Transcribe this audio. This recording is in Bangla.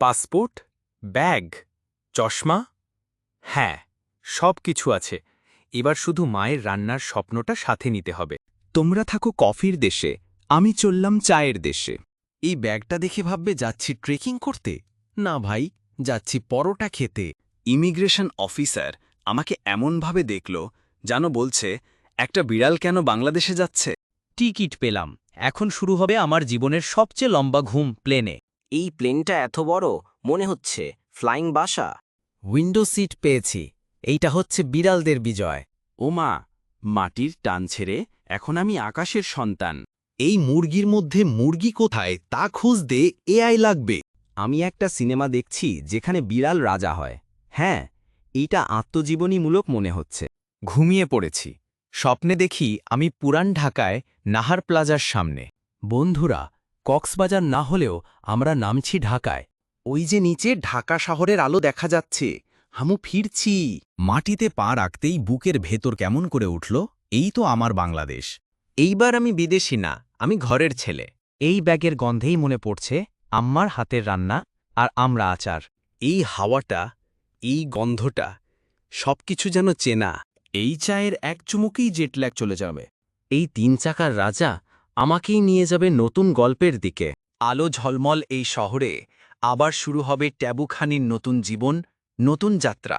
পাসপোর্ট, ব্যাগ, চশমা হ্যাঁ সব কিছু আছে। এবার শুধু মায়ের রান্নার স্বপ্নটা সাথে নিতে হবে। তোমরা থাকো কফির দেশে, আমি চললাম চায়ের দেশে। এই ব্যাগটা দেখে ভাববে যাচ্ছি ট্রেকিং করতে। না ভাই, যাচ্ছি পরোটা খেতে। ইমিগ্রেশন অফিসার আমাকে এমনভাবে দেখল, যেন বলছে, একটা বিড়াল কেন বাংলাদেশে যাচ্ছে? টিকিট পেলাম। এখন শুরু হবে আমার জীবনের সবচেয়ে লম্বা ঘুম প্লেনে। এই প্লেনটা এত বড় মনে হচ্ছে ফ্লাইং বাসা। উইন্ডো সিট পেয়েছি এইটা হচ্ছে বিড়ালদের বিজয়। ও মা মাটির টান ছেড়ে এখন আমি আকাশের সন্তান। এই মুরগির মধ্যে মুরগি কোথায় তা খুঁজতে এআই লাগবে। আমি একটা সিনেমা দেখছি যেখানে বিড়াল রাজা হয়। হ্যাঁ এইটা আত্মজীবনীমূলক মনে হচ্ছে। ঘুমিয়ে পড়েছি। স্বপ্নে দেখি আমি পুরান ঢাকায় নাহার প্লাজার সামনে। বন্ধুরা কক্সবাজার না হলেও আমরা নামছি ঢাকায়। ওই যে নিচে ঢাকা শহরের আলো দেখা যাচ্ছে। হামু ফিরছি। মাটিতে পা রাখতেই বুকের ভেতর কেমন করে উঠল এই তো আমার বাংলাদেশ। এইবার আমি বিদেশি না আমি ঘরের ছেলে। এই ব্যাগের গন্ধেই মনে পড়ছে আম্মার হাতের রান্না আর আমরা আচার। এই হাওয়াটা এই গন্ধটা সবকিছু যেন চেনা। এই চায়ের এক চুমুকেই জেটল্যাগ চলে যাবে। এই তিন চাকার রাজা আমাকেই নিয়ে যাবে নতুন গল্পের দিকে। আলো ঝলমল এই শহরে, আবার শুরু হবে ট্যাবুখানির নতুন জীবন, নতুন যাত্রা।